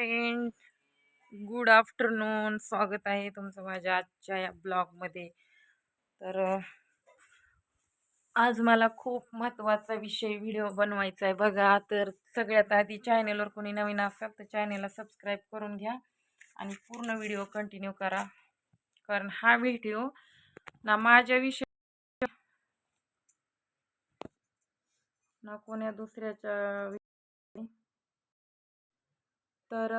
Friend good afternoon स्वागत आहे तुमचं माझ्या आजच्या या ब्लॉगमध्ये. तर आज मला खूप महत्त्वाचा विषय व्हिडिओ बनवायचा आहे. बघा तर सगळ्यात आधी चॅनेलवर कोणी नवीन असाल तर चॅनेलला सबस्क्राईब करून घ्या आणि पूर्ण व्हिडिओ कंटिन्यू करा. कारण हा व्हिडिओ ना माझ्या विषय ना कोण्या दुसऱ्याच्या तर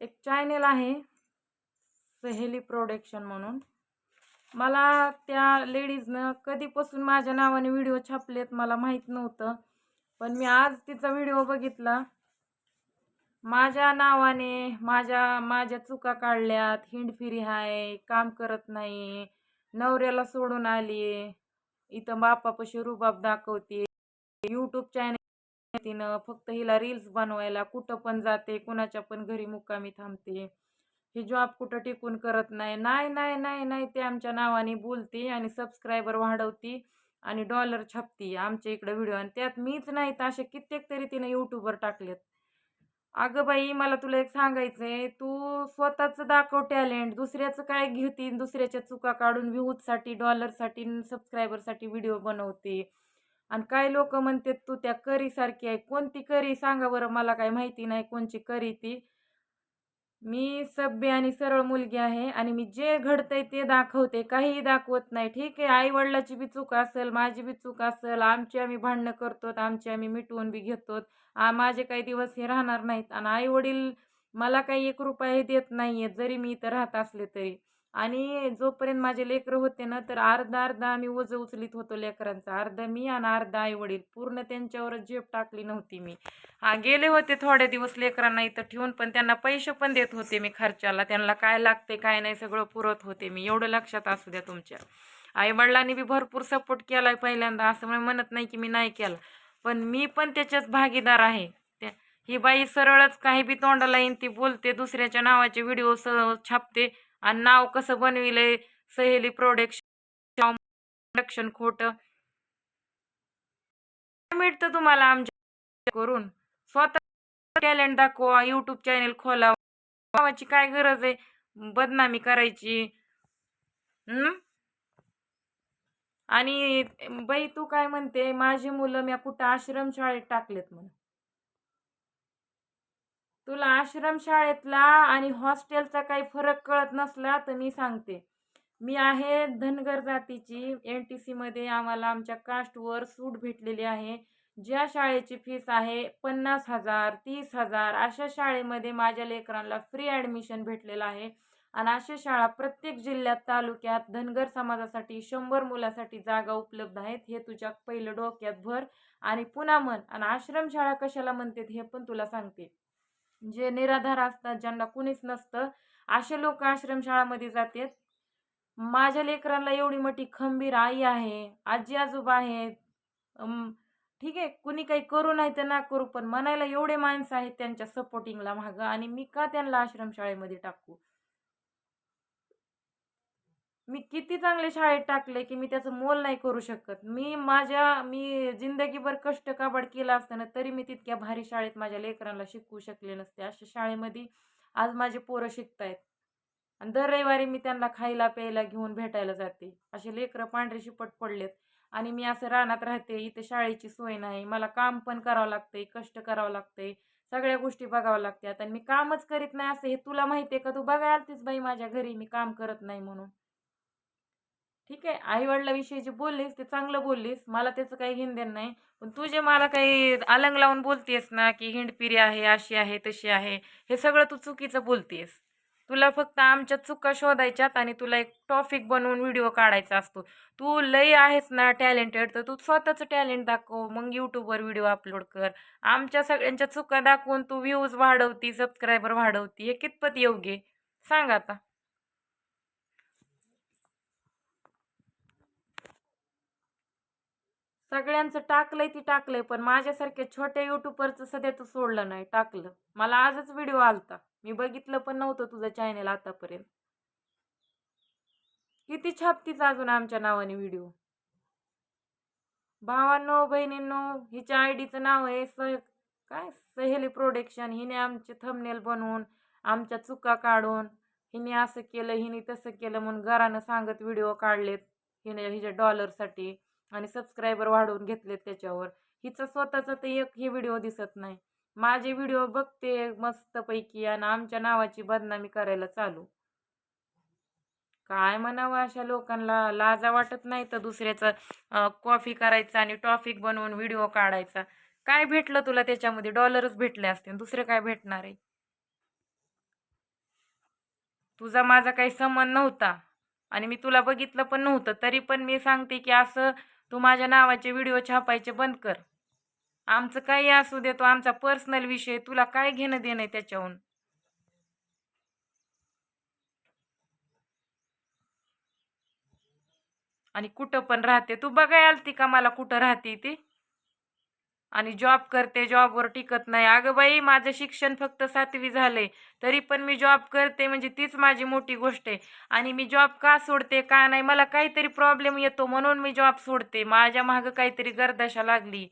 एक चॅनेल आहे सहेली प्रोडक्शन म्हणून. मला त्या लेडीजनं कधीपासून माझ्या नावाने व्हिडिओ छापलेत मला माहीत नव्हतं. पण मी आज तिचा व्हिडिओ बघितला. माझ्या नावाने माझ्या माझ्या चुका काढल्यात. हिंडफिरी आहे काम करत नाही नवऱ्याला सोडून आली. इथं बापापाशी रुबाब दाखवते. यूट्यूब चॅनल तिनं फक्त हिला रील्स बनवायला कुठं पण जाते कुणाच्या पण घरी मुक्कामी थांबते. ही जॉब कुठं टिकून करत नाही. नाही नाही नाही नाही ते आमच्या नावाने बोलते आणि सबस्क्रायबर वाढवती आणि डॉलर छापती आमच्या इकडं व्हिडिओ आणि त्यात मीच नाही तर असे कित्येक तरी तिनं यूट्यूबवर टाकलेत. अगं बाई मला तुला एक सांगायचं आहे तू स्वतःचं दाखव टॅलेंट दुसऱ्याचं काय घेती? दुसऱ्याच्या चुका काढून व्ह्यूजसाठी डॉलरसाठी सबस्क्रायबरसाठी व्हिडिओ बनवते. आणि काय लोक म्हणतात तू त्या करीसारखी आहे कोणती करी सांगा बरं मला काय माहिती नाही कोणची करी ती. मी सभ्य आणि सरळ मुलगी आहे आणि मी जे घडतंय ते दाखवते काहीही दाखवत नाही. ठीक आहे आई वडिलाची बी चूक असेल माझी बी चूक असेल आमची आम्ही भांडणं करतो आमची आम्ही मिटवून बी घेतो आ माझे काही दिवस हे राहणार नाहीत. आणि आई वडील मला काही एक रुपये देत नाही आहेत जरी मी इथं राहत असले तरी. आणि जोपर्यंत माझे लेकरं होते ना तर अर्धा अर्धा आम्ही ओझं उचलीत होतो लेकरांचा. अर्धा मी आणि अर्धा आई वडील. पूर्ण त्यांच्यावरच झेप टाकली नव्हती मी. हा गेले होते थोडे दिवस लेकरांना इथं ठेवून पण त्यांना पैसे पण देत होते मी खर्चाला. त्यांना काय लागते काय नाही सगळं पुरत होते मी. एवढं लक्षात असू द्या तुमच्या. आई वडिलांनी बी भरपूर सपोर्ट केलाय पहिल्यांदा. असं मी म्हणत नाही की मी नाही केला. पण मी पण त्याच्याच भागीदार आहे. त्या ही बाई सरळच काही बी तोंडाला येईन ती बोलते दुसऱ्याच्या नावाचे व्हिडिओ स छापते. आणि नाव कसं बनविलंय? सहेली प्रोडक्शन प्रोडक्शन खोटं. मिळतं तुम्हाला आमच्या करून? स्वतः टॅलेंट दाखवा यूट्यूब चॅनेल खोला नावाची काय गरज आहे? बदनामी करायची. हम्म? आणि बाई तू काय म्हणते? माझी मुलं मी कुठं आश्रमशाळेत टाकलेत म्हणून. तुला आश्रमशाळेतला आणि हॉस्टेलचा काही फरक कळत नसला तर मी सांगते. मी आहे धनगर जातीची. एन टी सीमध्ये आम्हाला आमच्या कास्टवर सूट भेटलेली आहे. ज्या शाळेची फीस आहे पन्नास हजार तीस हजार अशा शाळेमध्ये माझ्या लेकरांना फ्री ॲडमिशन भेटलेलं आहे. आणि अशा शाळा प्रत्येक जिल्ह्यात तालुक्यात धनगर समाजासाठी शंभर मुलासाठी जागा उपलब्ध आहेत. हे तुझ्या पहिलं डोक्यात भर. आणि पुन्हा म्हण आणि आश्रमशाळा कशाला म्हणतात हे पण तुला सांगते. जे निराधार असतात ज्यांना कुणीच नसतं असे लोक आश्रमशाळामध्ये जातात. माझ्या लेकरांना एवढी मोठी खंबीर आई आहे आजी आजोबा आहेत. ठीक आहे कुणी काही करू नाही तर ना करू पण म्हणायला एवढे माणसं आहेत त्यांच्या सपोर्टिंगला मागं आणि मी का त्यांना आश्रमशाळेमध्ये टाकू? मी किती चांगले शाळेत टाकले की मी त्याचं मोल नाही करू शकत. मी माझ्या मी जिंदगीभर कष्ट काबड केला असताना तरी मी तितक्या भारी शाळेत माझ्या लेकरांना शिकवू शकले नसते. अशा शाळेमध्ये आज माझे पोरं शिकतायत. आणि दर रविवारी मी त्यांना खायला प्यायला घेऊन भेटायला जाते. असे लेकरं पांढरे शिपट पडलेत. आणि मी असं रानात राहते इथे शाळेची सोय नाही. मला काम पण करावं लागतंय कष्ट करावं लागतंय सगळ्या गोष्टी बघावं लागतात. आणि मी कामच करीत नाही असं हे तुला माहिती आहे का? तू बघायला आलतीस बाई माझ्या घरी मी काम करत नाही म्हणून. ठीक आहे. आई वडिलाविषयी जे बोललीस ते चांगलं बोललीस. मला त्याचं काही घेणदेण नाही. पण तू जे मला काही अलंग लावून बोलतेस ना की हिंडपिरी आहे अशी आहे तशी आहे हे सगळं तू चुकीचं बोलतेस. तुला फक्त आमच्या चुका शोधायच्यात आणि तुला एक टॉपिक बनवून व्हिडिओ काढायचा असतो. तू लय आहेस ना टॅलेंटेड तर तू स्वतःचं टॅलेंट दाखव. मग यूट्यूबवर व्हिडिओ अपलोड कर. आमच्या सगळ्यांच्या चुका दाखवून तू व्ह्यूज वाढवती सबस्क्रायबर वाढवती हे कितपत योग्य सांग आता. सगळ्यांचं टाकलंय ती टाकलंय पण माझ्यासारख्या छोट्या युट्यूबरचं सध्या तू सोडलं नाही टाकलं. मला आजच व्हिडिओ आलता. मी बघितलं पण नव्हतं तुझं चॅनेल आतापर्यंत. किती छापतीच अजून आमच्या नावाने व्हिडिओ भावांनो बहिणींनो हिच्या आय डीचं नाव आहे स काय? सहेली प्रोडक्शन हिने आमचे थंबनेल बनवून आमच्या चुका काढून हिने असं केलं हिने तसं केलं म्हणून घरानं सांगत व्हिडिओ काढलेत. हिने हिच्या डॉलरसाठी आणि सबस्क्रायबर वाढवून घेतलेत त्याच्यावर. हिचं स्वतःचं तर एक हे व्हिडिओ दिसत नाही. माझे व्हिडिओ बघते मस्तपैकी आणि आमच्या नावाची बदनामी करायला चालू. काय म्हणावं अशा लोकांना? लाजा वाटत नाही तर दुसऱ्याचा कॉफी करायचा आणि टॉपिक बनवून व्हिडिओ काढायचा. काय भेटलं तुला त्याच्यामध्ये? डॉलरच भेटले असते दुसरे काय भेटणार आहे? तुझा माझा काही संबंध नव्हता. आणि मी तुला बघितलं पण नव्हतं. तरी पण मी सांगते की असं तू माझ्या नावाचे व्हिडिओ छापायचे बंद कर. आमचं काही असू दे तो आमचा पर्सनल विषय तुला काय घेणं देणं आहे त्याच्याहून? आणि कुठं पण राहते. तू बघायला आलती का मला कुठं राहते ती? आणि जॉब करते जॉबवर टिकत नाही. अगं बाई माझं शिक्षण फक्त सातवी झाले तरी पण मी जॉब करते म्हणजे तीच माझी मोठी गोष्ट आहे. आणि मी जॉब का सोडते का नाही मला काहीतरी प्रॉब्लेम येतो म्हणून मी जॉब सोडते. माझ्या मागं काहीतरी गर्दाशा लागली.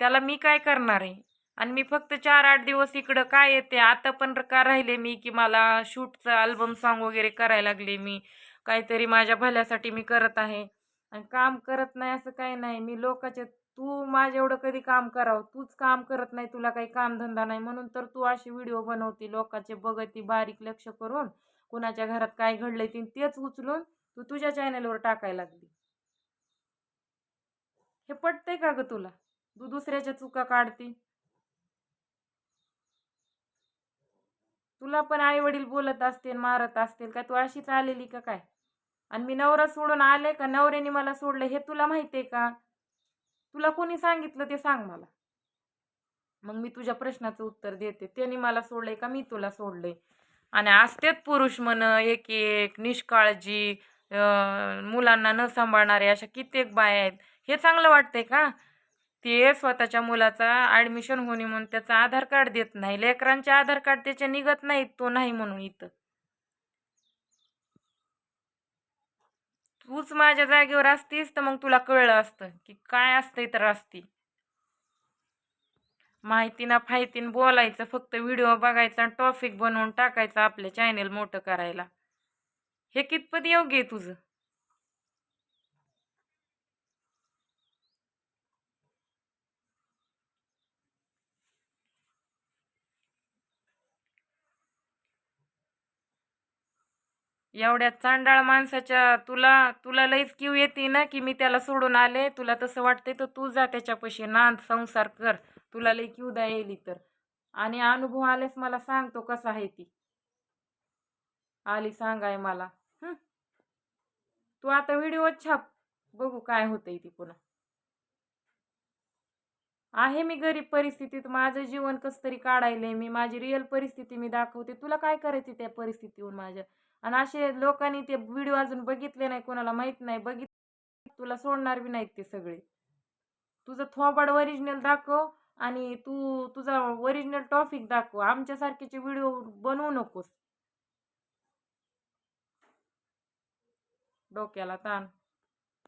त्याला मी काय करणार आहे? आणि मी फक्त चार आठ दिवस इकडं काय येते? आता पण का राहिले मी की मला शूटचं अल्बम सॉन्ग वगैरे करायला लागले मी. काहीतरी माझ्या भल्यासाठी मी करत आहे. आणि काम करत नाही असं काही नाही. मी लोकाच्या तू माझ्या एवढं कधी काम करावं? तूच काम करत नाही तुला काही कामधंदा नाही. म्हणून तर तू अशी व्हिडिओ बनवते लोकांचे बघती बारीक लक्ष करून कुणाच्या घरात काय घडलंय ती तेच उचलून तू तुझ्या चॅनलवर टाकायला लागली. हे पटतंय का ग तुला? तू दुसऱ्याच्या चुका काढते. तुला पण आई वडील बोलत असतील मारत असतील का तू अशीच आलेली का काय? आणि मी नवरा सोडून आले का? नवऱ्याने मला सोडलं हे तुला माहिती आहे का? तुला कोणी सांगितलं ते सांग मला. मग मी तुझ्या प्रश्नाचं उत्तर देते. त्याने मला सोडलंय का मी तुला सोडलंय? आणि असतेच पुरुष म्हण एक एक निष्काळजी मुलांना न सांभाळणारे अशा कित्येक बाया आहेत. हे चांगलं वाटतंय का? ते स्वतःच्या मुलाचा ॲडमिशन होणे म्हणून त्याचा आधार कार्ड देत नाही. लेकरांचे आधार कार्ड त्याचे निघत नाहीत तो नाही म्हणून इथं. तूच माझ्या जागेवर असतीस तर मग तुला कळलं असतं की काय असतंय तर असती. माहिती ना फायतीन बोलायचं फक्त व्हिडिओ बघायचा आणि टॉपिक बनवून टाकायचं आपल्या चॅनेल मोठं करायला. हे कितपत योग्य आहे तुझं? एवढ्या चांडाळ माणसाच्या तुला तुला लईच किव येते ना की मी त्याला सोडून आले. तुला तसं वाटते तर तू जा त्याच्यापाशी नांद संसार कर. तुला लई किवदा येईल तर. आणि अनुभव आलेस मला सांग तो कसा आहे ती. आली सांगाय मला. तू आता व्हिडिओ छाप. बघू काय होतंय ती पुन्हा. आहे मी गरीब परिस्थितीत. माझं जीवन कसं तरी काढायलंय मी. माझी रिअल परिस्थिती मी दाखवते. तुला काय करायची त्या परिस्थितीहून माझ्या? आणि असे लोकांनी ते व्हिडिओ अजून बघितले नाही कोणाला माहीत नाही. बघित तुला सोडणार बी नाहीत ते सगळे. तुझं थोबाड ओरिजिनल दाखव आणि तू तुझा ओरिजिनल टॉपिक दाखव. आमच्यासारखेचे व्हिडिओ बनवू नकोस. डोक्याला ताण.